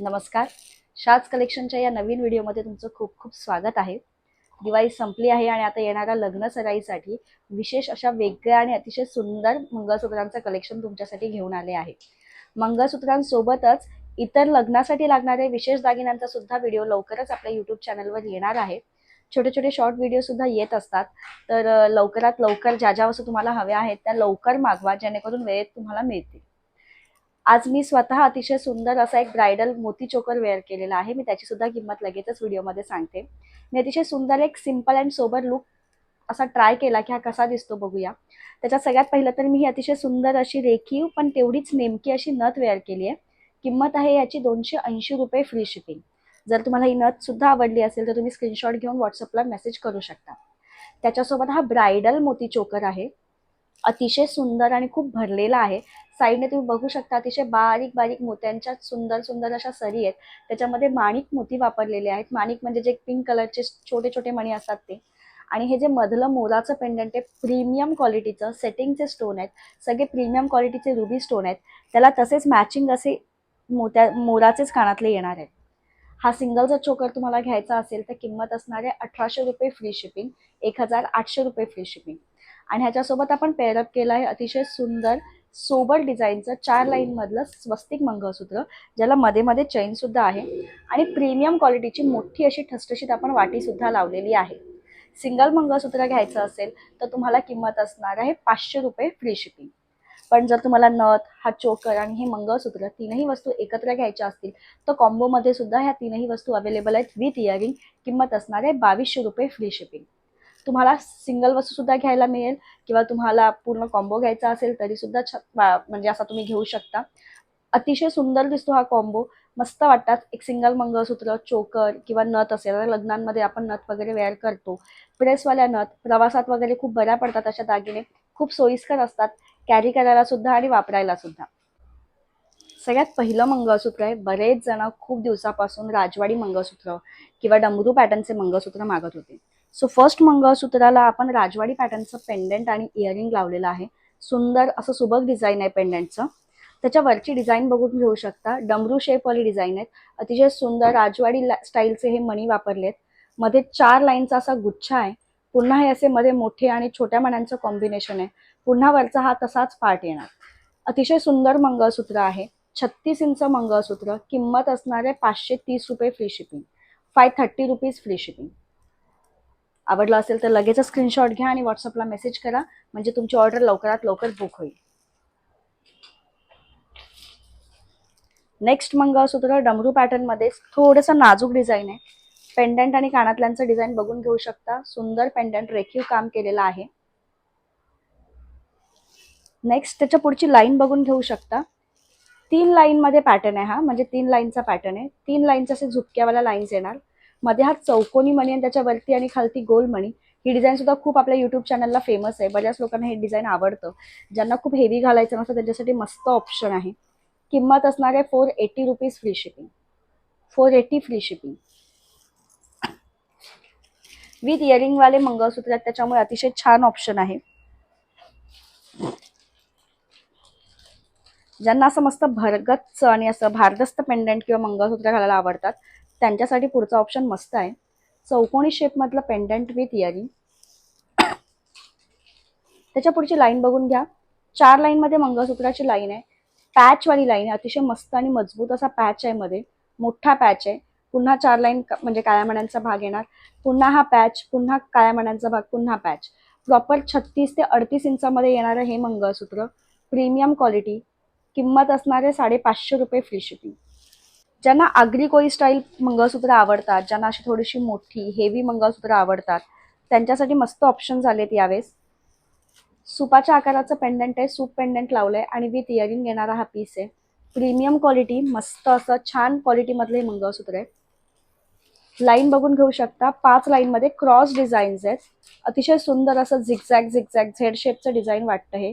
नमस्कार. शाज कलेक्शनच्या या नवीन व्हिडिओमध्ये तुमचं खूप खूप स्वागत आहे. दिवाळी संपली आहे आणि आता येणाऱ्या लग्न सराईसाठी विशेष अशा वेगळ्या आणि अतिशय सुंदर मंगळसूत्रांचं कलेक्शन तुमच्यासाठी घेऊन आले आहे. मंगळसूत्रांसोबतच इतर लग्नासाठी लागणारे विशेष दागिन्यांचा सुद्धा व्हिडिओ लवकरच आपल्या यूट्यूब चॅनलवर येणार आहे. छोटे छोटे शॉर्ट व्हिडिओ सुद्धा येत असतात. तर लवकरात लवकर ज्या ज्या वस्तू तुम्हाला हव्या आहेत त्या लवकर मागवा जेणेकरून वेळेत तुम्हाला मिळतील. आज मी स्वतः अतिशय सुंदर असा एक ब्रायडल मोती चोकर वेअर केलेला आहे. मी त्याची सुद्धा किंमत लगेचच व्हिडिओमध्ये सांगते. मी अतिशय सुंदर एक सिंपल अँड सोबर लुक असा ट्राय केला की हा कसा दिसतो बघूया. त्याच्यात सगळ्यात पहिलं तर मी ही अतिशय सुंदर अशी रेखीव पण तेवढीच नेमकी अशी नथ वेअर केली आहे. किंमत आहे याची दोनशे ऐंशी रुपये फ्री शिपिंग जर तुम्हाला ही नथ सुद्धा आवडली असेल तर तुम्ही स्क्रीनशॉट घेऊन व्हॉट्सअपला मेसेज करू शकता. त्याच्यासोबत हा ब्रायडल मोती चोकर आहे. अतिशय सुंदर आणि खूप भरलेला आहे. साईडने तुम्ही बघू शकता अतिशय बारीक बारीक मोत्यांच्या सुंदर सुंदर अशा सरी आहेत. त्याच्यामध्ये माणिक मोती वापरलेले आहेत. माणिक म्हणजे जे पिंक कलरचे छोटे छोटे मणी असतात ते. आणि हे जे मधलं मोराचं पेंडंट आहे प्रीमियम क्वालिटीचं सेटिंगचे स्टोन आहेत. सगळे प्रीमियम क्वालिटीचे रुबी स्टोन आहेत. त्याला तसेच मॅचिंग असे मोत्या मोराचेच कानातले येणार आहेत. हा सिंगल जर चोकर तुम्हाला घ्यायचा असेल तर किंमत असणार आहे अठराशे रुपये फ्री शिपिंग एक हजार आठशे रुपये फ्री शिपिंग आणि ह्याच्यासोबत आपण पेअरअप केला आहे अतिशय सुंदर सोबर डिझाईनचं चार लाईन मधलं स्वस्तिक मंगळसूत्र ज्याला मध्ये मध्ये चैन सुद्धा आहे. आणि प्रीमियम क्वालिटीची मोठी अशी ठसठशीत आपण वाटी सुद्धा लावलेली आहे. सिंगल मंगळसूत्र घ्यायचं असेल तर तुम्हाला किंमत असणार आहे पाचशे रुपये फ्री शिपिंग पण जर तुम्हाला नथ हा चोकर आणि हे मंगळसूत्र तीनही वस्तू एकत्र घ्यायच्या असतील तर कॉम्बोमध्ये सुद्धा ह्या तीनही वस्तू अवेलेबल आहेत विथ इयरिंग किंमत असणार आहे बावीसशे रुपये फ्री शिपिंग तुम्हाला सिंगल वस्तू सुद्धा घ्यायला मिळेल किंवा तुम्हाला पूर्ण कॉम्बो घ्यायचा असेल तरी सुद्धा म्हणजे असा तुम्ही घेऊ शकता. अतिशय सुंदर दिसतो हा कॉम्बो मस्त वाटतात. एक सिंगल मंगळसूत्र चोकर किंवा नथ असेल. लग्नांमध्ये आपण नथ वगैरे वेअर करतो. प्रेसवाल्या नथ प्रवासात वगैरे खूप बऱ्या पडतात अशा दागिने. खूप सोयीस्कर असतात. कॅरी करायला सुद्धा आणि वापरायला सुद्धा. सगळ्यात पहिलं मंगळसूत्र आहे. बरेच जण खूप दिवसापासून राजवाडी मंगळसूत्र किंवा डमरू पॅटर्नचे मंगळसूत्र मागत होते. सो फर्स्ट मंगळसूत्राला आपण राजवाडी पॅटर्नचं पेंडंट आणि इयरिंग लावलेलं आहे. सुंदर असं सुबक डिझाईन आहे पेंडंटचं त्याच्यावरची डिझाईन बघून घेऊ शकता. डमरू शेपवाली डिझाईन आहेत. अतिशय सुंदर राजवाडी ला- स्टाईलचे हे मणी वापरलेत. मध्ये चार लाईनचा असा गुच्छा आहे. पुन्हा हे असे मध्ये मोठे आणि छोट्या मण्यांचं कॉम्बिनेशन आहे. पुन्हा वरचा हा तसाच पार्ट येणार. अतिशय सुंदर मंगळसूत्र आहे. छत्तीस इंच मंगळसूत्र. किंमत असणार आहे पाचशे तीस रुपये free shipping five thirty rupees free shipping आवडलं असेल तर लगेचच स्क्रीनशॉट घ्या आणि व्हॉट्सअपला मेसेज करा. म्हणजे तुमची ऑर्डर लवकरात लवकर बुक होईल. नेक्स्ट मंगळसूत्र डमरू पॅटर्नमध्ये थोडंसं नाजूक डिझाईन आहे. पेंडंट आणि कानातल्यांचं डिझाईन बघून घेऊ शकता. सुंदर पेंडंट रेखीव काम केलेलं आहे. नेक्स्ट त्याच्या पुढची लाईन बघून घेऊ शकता. तीन लाईनमध्ये पॅटर्न आहे हा. म्हणजे तीन लाईनचा पॅटर्न आहे. तीन लाईनचे असे झुपक्यावाल्या लाईन्स येणार. मध्ये हा चौकोनी मणी आणि त्याच्यावरती आणि खालती गोल मणी ही डिझाईन सुद्धा खूप आपल्या युट्यूब चॅनलला फेमस आहे. बऱ्याच लोकांना हे डिझाईन आवडतं. ज्यांना खूप हेवी घालायचं नसतं त्यांच्यासाठी मस्त ऑप्शन आहे. किंमत असणार आहे four eighty rupees free shipping four eighty free shipping with इयरिंगवाले मंगळसूत्र त्याच्यामुळे अतिशय छान ऑप्शन आहे. ज्यांना असं मस्त भरगतचं आणि असं भारदस्त पेंडंट किंवा मंगळसूत्र घालायला आवडतात त्यांच्यासाठी पुढचा ऑप्शन मस्त आहे. चौकोणी शेपमधलं पेंडंट विथ इयरिंग त्याच्या पुढची लाईन बघून घ्या. चार लाईनमध्ये मंगळसूत्राची लाईन आहे. पॅचवाली लाईन आहे. अतिशय मस्त आणि मजबूत असा पॅच आहे मध्ये. मोठा पॅच आहे. पुन्हा चार लाईन म्हणजे काळ्या मण्यांचा भाग येणार. पुन्हा हा पॅच पुन्हा काळ्या मण्यांचा भाग पुन्हा पॅच प्रॉपर छत्तीस ते अडतीस इंचामध्ये येणारं हे मंगळसूत्र. प्रीमियम क्वालिटी किंमत असणारे साडेपाचशे रुपये फ्री शिपिंग ज्यांना आगरी कोळी स्टाईल मंगळसूत्र आवडतात ज्यांना अशी थोडीशी मोठी हेवी मंगळसूत्र आवडतात त्यांच्यासाठी मस्त ऑप्शन झालेत यावेळेस. सुपाच्या आकाराचं पेंडंट आहे सूप पेंडंट लावलंय आणि विथ इयरिंग येणारा हा पीस आहे. प्रीमियम क्वालिटी मस्त असं छान क्वालिटीमधलं हे मंगळसूत्र आहे. लाईन बघून घेऊ शकता पाच लाईनमध्ये क्रॉस डिझाईन्स आहेत. अतिशय सुंदर असं झिगझॅग झिगझॅग झेड शेपचं डिझाईन वाटतं हे.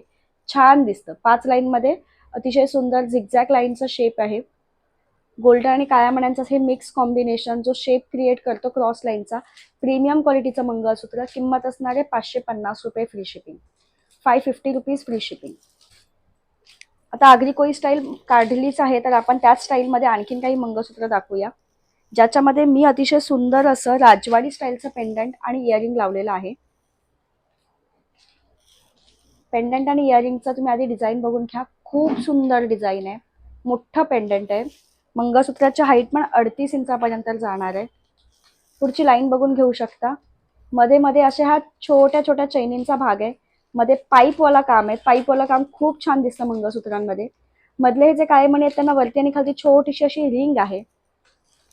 छान दिसतं. पाच लाईनमध्ये अतिशय सुंदर झिगझॅग लाईनचं शेप आहे. गोल्डन आणि काळ्या मण्यांचा हे मिक्स कॉम्बिनेशन जो शेप क्रिएट करतो क्रॉस लाईनचा प्रीमियम क्वालिटीचं मंगळसूत्र किंमत असणारे पाचशे पन्नास रुपये free shipping five fifty rupees free shipping आता आगरी कोई स्टाईल काढलीच आहे तर आपण त्याच स्टाईलमध्ये आणखीन काही मंगळसूत्र दाखवूया. ज्याच्यामध्ये मी अतिशय सुंदर असं राजवाडी स्टाईलचं पेंडंट आणि इयरिंग लावलेलं आहे. पेंडंट आणि इयरिंगचं तुम्ही आधी डिझाईन बघून घ्या. खूप सुंदर डिझाईन आहे. मोठं पेंडंट आहे. मंगळसूत्राची हाईट पण अडतीस इंचापर्यंत जाणार आहे. पुढची लाईन बघून घेऊ शकता. मध्ये मध्ये असे हा छोट्या छोट्या चैनींचा भाग आहे. मध्ये पाईपवाला काम आहे. पाईपवाला काम खूप छान दिसतं मंगळसूत्रांमध्ये. मधले हे जे काय म्हणे आहेत त्यांना वरती आणि खालती छोटीशी अशी रिंग आहे.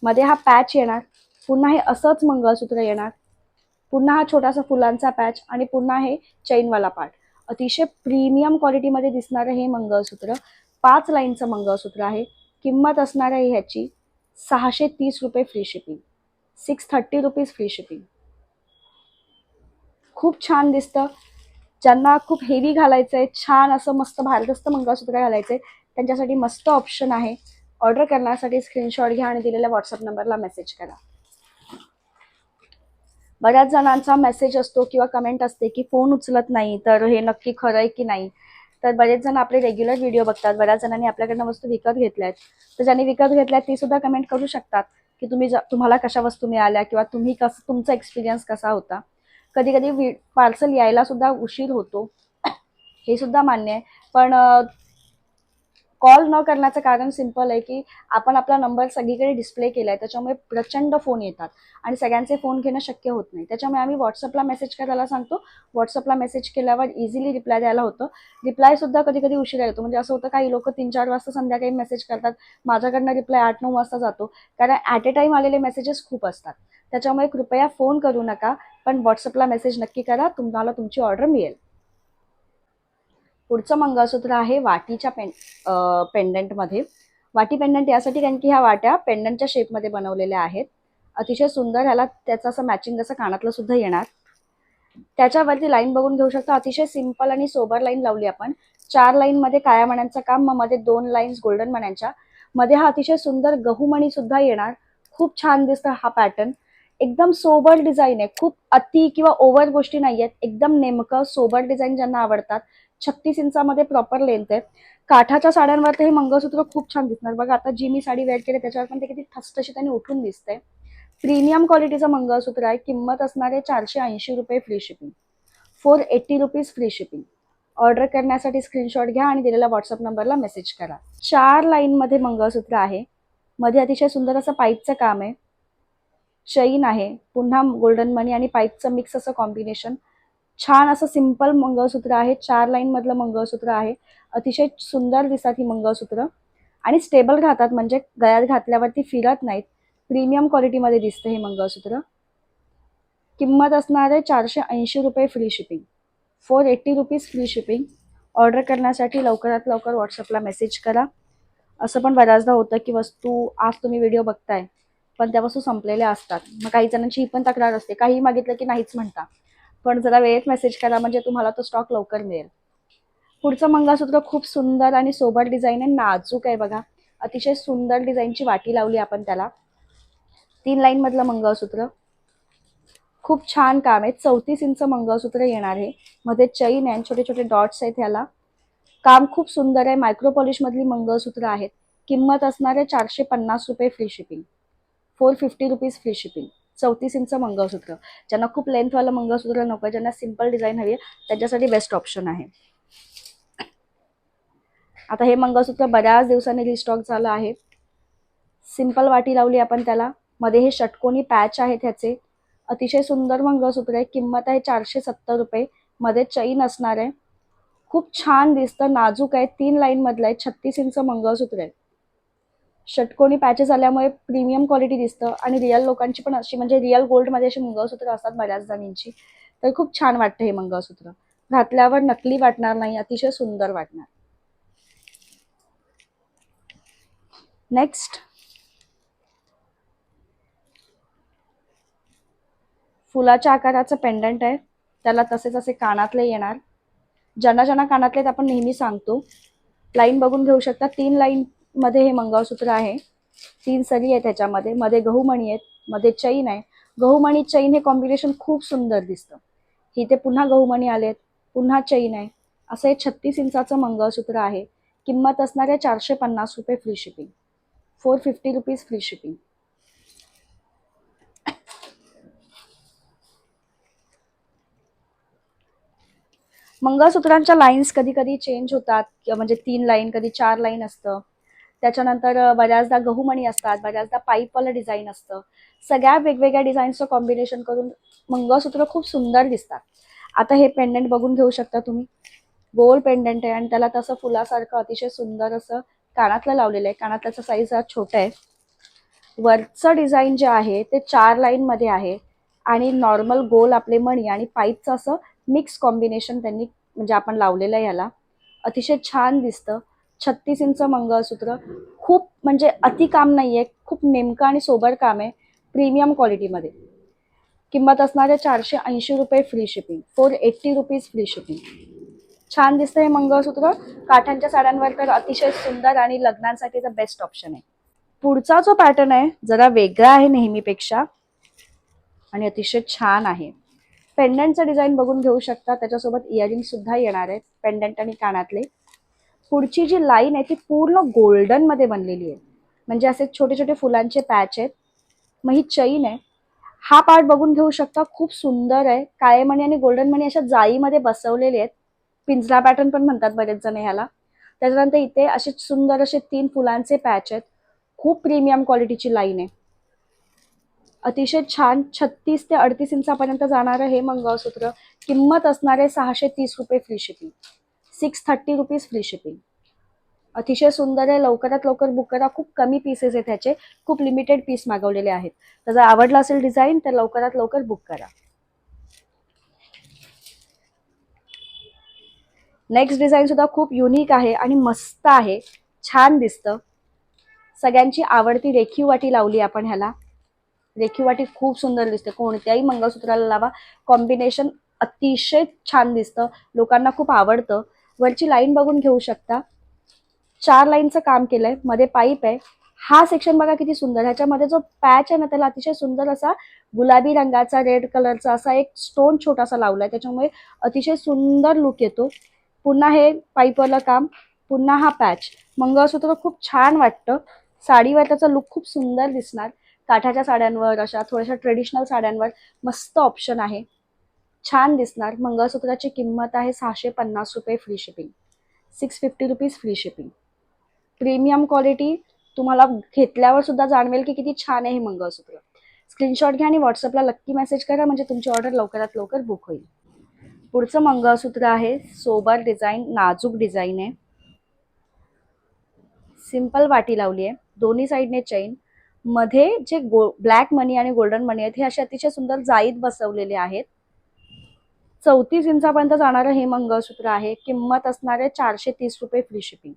मध्ये हा पॅच येणार. पुन्हा हे असंच मंगळसूत्र येणार. पुन्हा हा छोटासा फुलांचा पॅच आणि पुन्हा हे चैनवाला पार्ट अतिशय प्रीमियम क्वालिटीमध्ये दिसणारं हे मंगळसूत्र. पाच लाईनचं मंगळसूत्र आहे. किंमत असणार आहे ह्याची सहाशे तीस रुपये free shipping six thirty rupees free shipping खूप छान दिसतं. ज्यांना खूप हेवी घालायचं आहे छान असं मस्त भारदस्त मंगळसूत्र घालायचं आहे त्यांच्यासाठी मस्त ऑप्शन आहे. ऑर्डर करण्यासाठी स्क्रीनशॉट घ्या आणि दिलेल्या व्हॉट्सअप नंबरला मेसेज करा. बऱ्याच जणांचा मेसेज असतो किंवा कमेंट असते की फोन उचलत नाही तर हे नक्की खरं आहे की नाही? तर बरेच जण आपले रेग्युलर व्हिडिओ बघतात. बऱ्याच जणांनी आपल्याकडनं वस्तू विकत घेतल्या आहेत तर ज्यांनी विकत घेतल्या ती सुद्धा कमेंट करू शकतात की तुम्ही ज- तुम्हाला कशा वस्तू मिळाल्या किंवा तुम्ही कसं तुमचा एक्सपिरियन्स कसा होता. कधी कधी पार्सल यायला सुद्धा उशीर होतो. हे सुद्धा मान्य आहे. पण कॉल न करण्याचं कारण सिंपल आहे की आपण आपला नंबर सगळीकडे डिस्प्ले केला आहे त्याच्यामुळे प्रचंड फोन येतात आणि सगळ्यांचे फोन घेणं शक्य होत नाही. त्याच्यामुळे आम्ही व्हॉट्सअपला मेसेज करायला सांगतो. व्हॉट्सअपला मेसेज केल्यावर इझिली रिप्लाय द्यायला होतं. रिप्लायसुद्धा कधी कधी उशिरा येतो. म्हणजे असं होतं काही लोक तीन चार वाजता संध्याकाळी मेसेज करतात. माझ्याकडनं रिप्लाय आठ नऊ वाजता जातो. कारण ॲट ए टाईम आलेले मेसेजेस खूप असतात. त्याच्यामुळे कृपया फोन करू नका. पण व्हॉट्सअपला मेसेज नक्की करा. तुम्हाला तुमची ऑर्डर मिळेल. पुढचं मंगळसूत्र आहे वाटीच्या पें पेंडंटमध्ये वाटी पेंडंट यासाठी कारण की ह्या वाट्या पेंडंटच्या शेपमध्ये बनवलेल्या आहेत. अतिशय सुंदर ह्याला त्याचं असं मॅचिंग असं कानातलं सुद्धा येणार. त्याच्यावरती लाईन बघून घेऊ शकता. अतिशय सिंपल आणि सोबर लाईन लावली आपण. चार लाईनमध्ये काळ्या मण्यांचं काम मग मध्ये दोन लाईन्स गोल्डन मण्यांच्या. मध्ये हा अतिशय सुंदर गहूमणी सुद्धा येणार. खूप छान दिसतं हा पॅटर्न एकदम सोबर डिझाईन आहे. खूप अति किंवा ओव्हर गोष्टी नाही आहेत एकदम नेमकं सोबर डिझाईन ज्यांना आवडतात. छत्तीस इंचामध्ये प्रॉपर लेंथ आहे. काठाच्या साड्यांवर ते हे मंगळसूत्र खूप छान दिसणार. बघा आता जी मी साडी वेअर केली त्याच्यावर पण ते किती ठसठशी त्यांनी उठून दिसते प्रीमियम क्वालिटीचं मंगळसूत्र आहे. किंमत असणारे चारशे ऐंशी रुपये free shipping four eighty rupees free shipping order करण्यासाठी स्क्रीनशॉट घ्या आणि दिलेल्या व्हॉट्सअप नंबरला मेसेज करा. चार लाईनमध्ये मंगळसूत्र आहे. मध्ये अतिशय सुंदर असं पाईपचं काम आहे. चैन आहे. पुन्हा गोल्डन मनी आणि पाईपचं मिक्स असं कॉम्बिनेशन छान असं सिंपल मंगळसूत्र आहे. चार लाईन मधलं मंगळसूत्र आहे. अतिशय सुंदर दिसतात ही मंगळसूत्र. आणि स्टेबल घातात म्हणजे गळ्यात घातल्यावरती फिरत नाहीत. प्रीमियम क्वालिटीमध्ये दिसतं हे मंगळसूत्र. किंमत असणार आहे चारशे ऐंशी रुपये free shipping four eighty rupees free shipping order करण्यासाठी लवकरात लवकर व्हॉट्सअपला मेसेज करा. असं पण बऱ्याचदा होतं की वस्तू आज तुम्ही व्हिडिओ बघताय पण त्या वस्तू संपलेल्या असतात. मग काही जणांची ही पण तक्रार असते. काही मागितलं की नाहीच म्हणता. पण जरा वेळेत मेसेज करा म्हणजे तुम्हाला तो स्टॉक लवकर मिळेल. पुढचं मंगळसूत्र खूप सुंदर आणि सोबर डिझाईन आहे नाजूक आहे बघा. अतिशय सुंदर डिझाईनची वाटी लावली आपण त्याला. तीन लाईनमधलं मंगळसूत्र. खूप छान काम आहे. चौतीस इंच मंगळसूत्र येणार आहे. मध्ये चैन आहे छोटे छोटे डॉट्स आहेत ह्याला. काम खूप सुंदर आहे. मायक्रो मंगळसूत्र आहेत. किंमत असणार आहे चारशे पन्नास रुपये free shipping four fifty rupees free shipping चौतीस इंच मंगळसूत्र. ज्यांना खूप लेंथवालं मंगळसूत्र नको ज्यांना सिंपल डिझाईन हवी आहे त्यांच्यासाठी बेस्ट ऑप्शन आहे. आता हे मंगळसूत्र बऱ्याच दिवसांनी रिस्टॉक झालं आहे. सिंपल वाटी लावली आपण त्याला. मध्ये हे षटकोनी पॅच आहेत ह्याचे. अतिशय सुंदर मंगळसूत्र आहे. किंमत आहे चारशे सत्तर रुपये. मध्ये चैन असणार आहे. खूप छान दिसतं. नाजूक आहे. तीन लाईन मधलं आहे. छत्तीस इंच मंगळसूत्र आहे. षटकोणी पॅचेस आल्यामुळे प्रीमियम क्वालिटी दिसतं आणि रिअल लोकांची पण अशी म्हणजे रिअल गोल्डमध्ये अशी मंगळसूत्र असतात बऱ्याच जणींची. तर खूप छान वाटतं हे मंगळसूत्र. घातल्यावर नकली वाटणार नाही अतिशय सुंदर वाटणार. नेक्स्ट फुलाच्या आकाराचं पेंडंट आहे. त्याला तसेच असे कानातले येणार. ज्यांना ज्यांना कानातले आपण नेहमी सांगतो. लाईन बघून घेऊ शकता. तीन लाईन मध्ये हे मंगळसूत्र आहे. तीन सरी आहे त्याच्यामध्ये. मध्ये गहूमणी आहेत मध्ये चैन आहे. गहूमणी चैन हे कॉम्बिनेशन खूप सुंदर दिसतं. इथे पुन्हा गहूमणी आलेत पुन्हा चैन आहे. असं हे छत्तीस इंचाचं मंगळसूत्र आहे. किंमत असणाऱ्या चारशे पन्नास रुपये free shipping four fifty rupees free shipping मंगळसूत्रांच्या lines कधी कधी चेंज होतात. किंवा म्हणजे तीन लाईन कधी चार लाईन असतं. त्याच्यानंतर बऱ्याचदा गहूमणी असतात बऱ्याचदा पाईपवालं डिझाईन असतं. सगळ्या वेगवेगळ्या डिझाईन्सचं कॉम्बिनेशन करून मंगळसूत्र खूप सुंदर दिसतात. आता हे पेंडंट बघून घेऊ शकता तुम्ही. गोल पेंडंट आहे आणि त्याला तसं फुलासारखं अतिशय सुंदर असं कानातलं लावलेलं आहे. कानातल्याचा साईज हा छोटा आहे. वरचं डिझाईन जे आहे ते चार लाईनमध्ये आहे. आणि नॉर्मल गोल आपले मणी आणि पाईपचं असं मिक्स कॉम्बिनेशन त्यांनी म्हणजे आपण लावलेलं आहे याला. अतिशय छान दिसतं. छत्तीस इंच मंगळसूत्र. खूप म्हणजे अति काम नाही आहे खूप नेमकं आणि सोबर काम आहे प्रीमियम क्वालिटीमध्ये. किंमत असणारे चारशे ऐंशी रुपये free shipping four eighty rupees free shipping छान दिसतं हे मंगळसूत्र. काठांच्या साड्यांवर तर अतिशय सुंदर आणि लग्नांसाठीचा बेस्ट ऑप्शन आहे. पुढचा जो पॅटर्न आहे जरा वेगळा आहे नेहमीपेक्षा आणि अतिशय छान आहे. पेंडंटचं डिझाईन बघून घेऊ शकता. त्याच्यासोबत इयरिंग सुद्धा येणार आहे पेंडंट आणि कानातले. पुढची जी लाईन आहे ती पूर्ण गोल्डनमध्ये बनलेली आहे. म्हणजे असे छोटे छोटे फुलांचे पॅच आहेत. मग ही चैन आहे. हा पार्ट बघून घेऊ शकता खूप सुंदर आहे. काळे मणी आणि गोल्डन मणी अशा जाळीमध्ये बसवलेले आहेत. पिंजरा पॅटर्न पण म्हणतात बरेच जण ह्याला. त्याच्यानंतर इथे असे सुंदर असे तीन फुलांचे पॅच आहेत. खूप प्रीमियम क्वालिटीची लाईन आहे. अतिशय छान छत्तीस ते अडतीस इंचापर्यंत जाणारं हे मंगळसूत्र किंमत असणार आहे सहाशे तीस रुपये free shipping six thirty rupees free shipping अतिशय सुंदर आहे. लवकरात लवकर बुक करा. खूप कमी पीसेस आहेत त्याचे खूप लिमिटेड पीस मागवलेले आहेत. तर जर आवडला असेल डिझाईन तर लवकरात लवकर बुक करा. नेक्स्ट डिझाईन सुद्धा खूप युनिक आहे आणि मस्त आहे. छान दिसतं. सगळ्यांची आवडती रेखीव वाटी लावली आपण ह्याला. रेखीव वाटी खूप सुंदर दिसते. कोणत्याही मंगळसूत्राला लावा. कॉम्बिनेशन अतिशय छान दिसतं. लोकांना खूप आवडतं. वरची लाईन बघून घेऊ शकता. चार लाईनचं काम केलंय. मध्ये पाईप आहे. हा सेक्शन बघा किती सुंदर. ह्याच्यामध्ये जो पॅच आहे ना त्याला अतिशय सुंदर असा गुलाबी रंगाचा रेड कलरचा असा एक स्टोन छोटासा लावलाय. त्याच्यामुळे अतिशय सुंदर लुक येतो. पुन्हा हे पाईपवालं काम. पुन्हा हा पॅच मंगळसूत्र खूप छान वाटतं. साडीवर त्याचा लुक खूप सुंदर दिसणार. काठाच्या साड्यांवर अशा थोड्याशा ट्रेडिशनल साड्यांवर मस्त ऑप्शन आहे. छान दिसणार. मंगळसूत्राची किंमत आहे सहाशे पन्नास रुपये free shipping six fifty rupees free shipping premium quality तुम्हाला घेतल्यावर सुद्धा जाणवेल की किती छान आहे हे मंगळसूत्र. स्क्रीनशॉट घ्या आणि व्हॉट्सअपला नक्की मेसेज करा म्हणजे तुमची ऑर्डर लवकरात लवकर बुक होईल. पुढचं मंगळसूत्र आहे सोबर डिझाईन नाजूक डिझाईन आहे. सिंपल वाटी लावली आहे. दोन्ही साईडने चैनमध्ये जे गो ब्लॅक मनी आणि गोल्डन मनी आहेत हे असे अतिशय सुंदर जाईत बसवलेले आहेत. चौतीस इंचापर्यंत जाणारं हे मंगळसूत्र आहे. किंमत असणारे चारशे तीस रुपये free shipping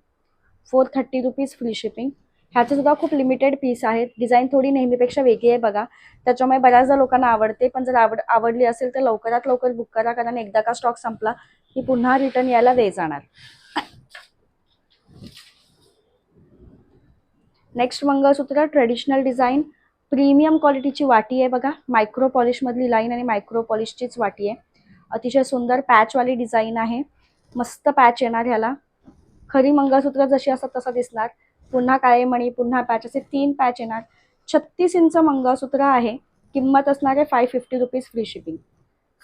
four thirty rupees free shipping ह्याचे सुद्धा खूप लिमिटेड पीस आहेत. डिझाईन थोडी नेहमीपेक्षा वेगळी आहे बघा. त्याच्यामुळे बऱ्याचदा लोकांना आवडते पण जर आवड आवडली असेल तर लवकरात लवकर बुक करा कारण एकदा का स्टॉक संपला की पुन्हा रिटर्न यायला वेळ जाणार. Next mangalsutra traditional design premium क्वालिटीची वाटी आहे बघा. मायक्रो पॉलिशमधली लाईन आणि मायक्रो पॉलिशचीच वाटी आहे. अतिशय सुंदर पॅचवाली डिझाईन आहे. मस्त पॅच येणार ह्याला. खरी मंगळसूत्र जशी असतात तसं दिसणार. पुन्हा काळे मणी पुन्हा पॅच असे तीन पॅच येणार. छत्तीस इंच मंगळसूत्र आहे. किंमत असणार आहे five fifty rupees free shipping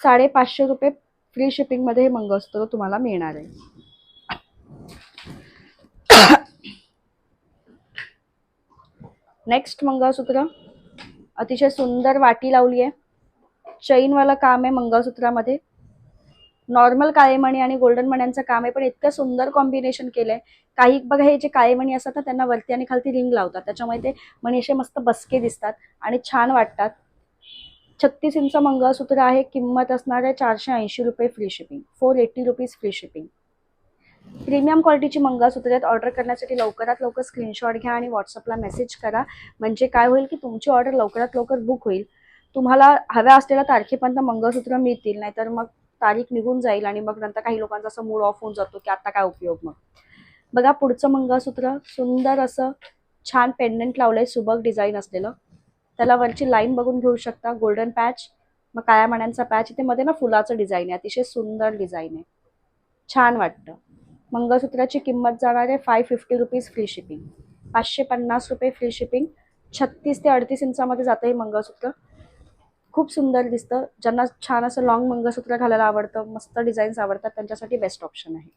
साडेपाचशे रुपये फ्री शिपिंगमध्ये हे मंगळसूत्र तुम्हाला मिळणार आहे. नेक्स्ट मंगळसूत्र. अतिशय सुंदर वाटी लावली आहे चैनवालं काम आहे मंगळसूत्रामध्ये. नॉर्मल काळेमणी आणि गोल्डन मण्यांचं काम आहे पण इतकं सुंदर कॉम्बिनेशन केलंय. काही बघा हे जे काळेमणी असतात ना त्यांना वरती आणि खालती रिंग लावतात. त्याच्यामुळे ते मणी असे मस्त बसके दिसतात आणि छान वाटतात. छत्तीस इंच मंगळसूत्र आहे किंमत असणार आहे चारशे ऐंशी रुपये free shipping four eighty rupees free shipping premium क्वालिटीची मंगळसूत्र आहेत. ऑर्डर करण्यासाठी लवकरात लवकर स्क्रीनशॉट घ्या आणि व्हॉट्सअपला मेसेज करा. म्हणजे काय होईल की तुमची ऑर्डर लवकरात लवकर बुक होईल. तुम्हाला हव्या असलेल्या तारखेपर्यंत मंगळसूत्र मिळतील नाहीतर मग तारीख निघून जाईल आणि मग नंतर काही लोकांचा असं मूड ऑफ होऊन जातो की आता काय उपयोग मग. बघा पुढचं मंगळसूत्र सुंदर असं छान पेंडंट लावलंय सुबक डिझाईन असलेलं. त्याला वरची लाईन बघून घेऊ शकता. गोल्डन पॅच मग काळ्या मण्यांचा पॅच इथे मध्ये ना फुलाचं डिझाईन आहे. अतिशय सुंदर डिझाईन आहे. छान वाटतं. मंगळसूत्राची किंमत जाणार आहे five fifty rupees free shipping पाचशे पन्नास रुपये फ्री शिपिंग छत्तीस ते अडतीस इंचामध्ये जातं हे मंगळसूत्र. खूप सुंदर दिसतं. ज्यांना छान असं लॉंग मंगळसूत्र घालायला आवडतं मस्त डिझाईन्स आवडतात त्यांच्यासाठी बेस्ट ऑप्शन आहे.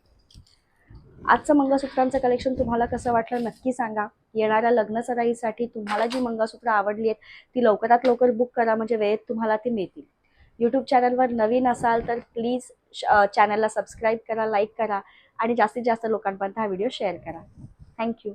आजचं मंगळसूत्रांचं कलेक्शन तुम्हाला कसं वाटलं नक्की सांगा. येणाऱ्या लग्न सराईसाठी तुम्हाला जी मंगळसूत्र आवडली आहेत ती लवकरात लवकर बुक करा म्हणजे वेळेत तुम्हाला ती मिळतील. यूट्यूब चॅनलवर नवीन असाल तर प्लीज चॅनलला सबस्क्राईब करा लाईक करा आणि जास्तीत जास्त लोकांपर्यंत हा व्हिडिओ शेअर करा. थँक्यू